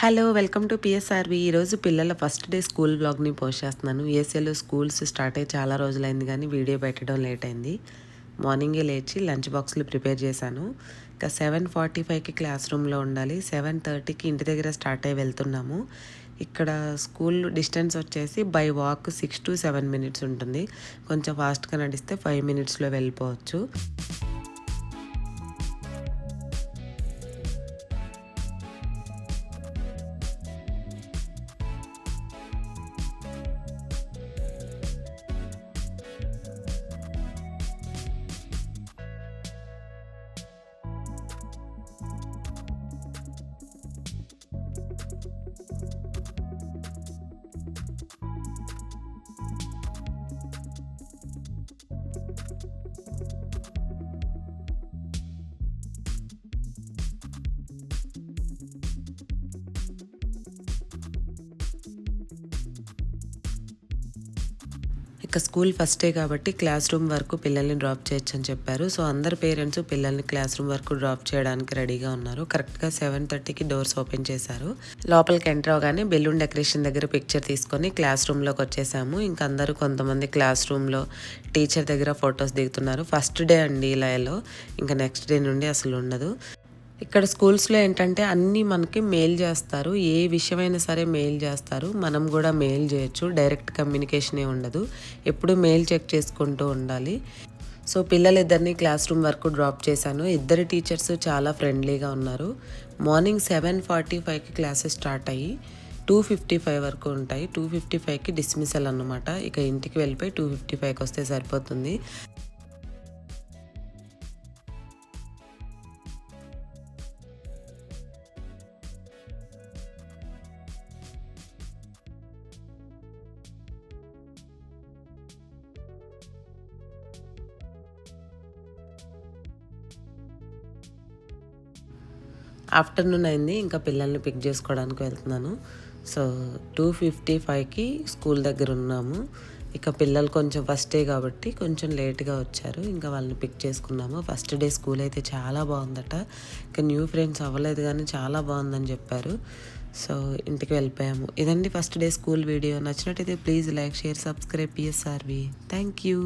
Hello welcome to PSRV ఈరోజు పిల్లల first day school బ్లాగ్ని పోస్ట్ చేస్తున్నాను. యూఎస్ఏలో స్కూల్స్ స్టార్ట్ అయ్యి చాలా రోజులైంది కానీ వీడియో పెట్టడం లేట్ అయింది. మార్నింగే లేచి లంచ్ బాక్స్లు ప్రిపేర్ చేశాను. ఇంకా సెవెన్ ఫార్టీ ఫైవ్కి క్లాస్ రూమ్లో ఉండాలి. సెవెన్ థర్టీకి ఇంటి దగ్గర స్టార్ట్ అయ్యి వెళ్తున్నాము. ఇక్కడ స్కూల్ డిస్టెన్స్ వచ్చేసి by walk six to seven minutes ఉంటుంది. కొంచెం ఫాస్ట్గా నడిస్తే ఫైవ్ మినిట్స్లో వెళ్ళిపోవచ్చు. ఇక స్కూల్ ఫస్ట్ డే కాబట్టి క్లాస్ రూమ్ వరకు పిల్లల్ని డ్రాప్ చేయొచ్చు అని చెప్పారు. సో అందరు పేరెంట్స్ పిల్లల్ని క్లాస్ రూమ్ వరకు డ్రాప్ చేయడానికి రెడీగా ఉన్నారు. కరెక్ట్గా సెవెన్ థర్టీకి డోర్స్ ఓపెన్ చేశారు. లోపలికి ఎంటర్ అవగానే బెలూన్ డెకరేషన్ దగ్గర పిక్చర్ తీసుకొని క్లాస్ రూమ్లోకి వచ్చేసాము. ఇంకా అందరూ కొంతమంది క్లాస్ రూమ్లో టీచర్ దగ్గర ఫొటోస్ దిగుతున్నారు. ఫస్ట్ డే అండి ఇలాలో ఇంకా నెక్స్ట్ డే నుండి అసలు ఉండదు. ఇక్కడ స్కూల్స్లో ఏంటంటే అన్నీ మనకి మెయిల్ చేస్తారు. ఏ విషయమైనా సరే మెయిల్ చేస్తారు. మనం కూడా మెయిల్ చేయొచ్చు. డైరెక్ట్ కమ్యూనికేషనే ఉండదు. ఎప్పుడు మెయిల్ చెక్ చేసుకుంటూ ఉండాలి. సో పిల్లలిద్దరిని క్లాస్ రూమ్ వరకు డ్రాప్ చేశాను. ఇద్దరు టీచర్స్ చాలా ఫ్రెండ్లీగా ఉన్నారు. మార్నింగ్ సెవెన్ ఫార్టీ ఫైవ్కి క్లాసెస్ స్టార్ట్ అయ్యి టూ ఫిఫ్టీ ఫైవ్ వరకు ఉంటాయి. టూ ఫిఫ్టీ ఫైవ్కి డిస్మిసల్ అనమాట ఇక ఇంటికి వెళ్ళిపోయి టూ ఫిఫ్టీ ఫైవ్కి వస్తే సరిపోతుంది. ఆఫ్టర్నూన్ అయింది ఇంకా పిల్లల్ని పిక్ చేసుకోవడానికి వెళ్తున్నాను. సో టూ ఫిఫ్టీ ఫైవ్కి స్కూల్ దగ్గర ఉన్నాము. ఇక పిల్లలు కొంచెం ఫస్ట్ డే కాబట్టి కొంచెం లేట్గా వచ్చారు. ఇంకా వాళ్ళని పిక్ చేసుకున్నాము. ఫస్ట్ డే స్కూల్ అయితే చాలా బాగుందట. ఇంకా న్యూ ఫ్రెండ్స్ అవ్వలేదు కానీ చాలా బాగుందని చెప్పారు. సో ఇంటికి వెళ్ళిపోయాము. ఇదండి ఫస్ట్ డే స్కూల్ వీడియో. నచ్చినట్టయితే please like share subscribe PSRV thank you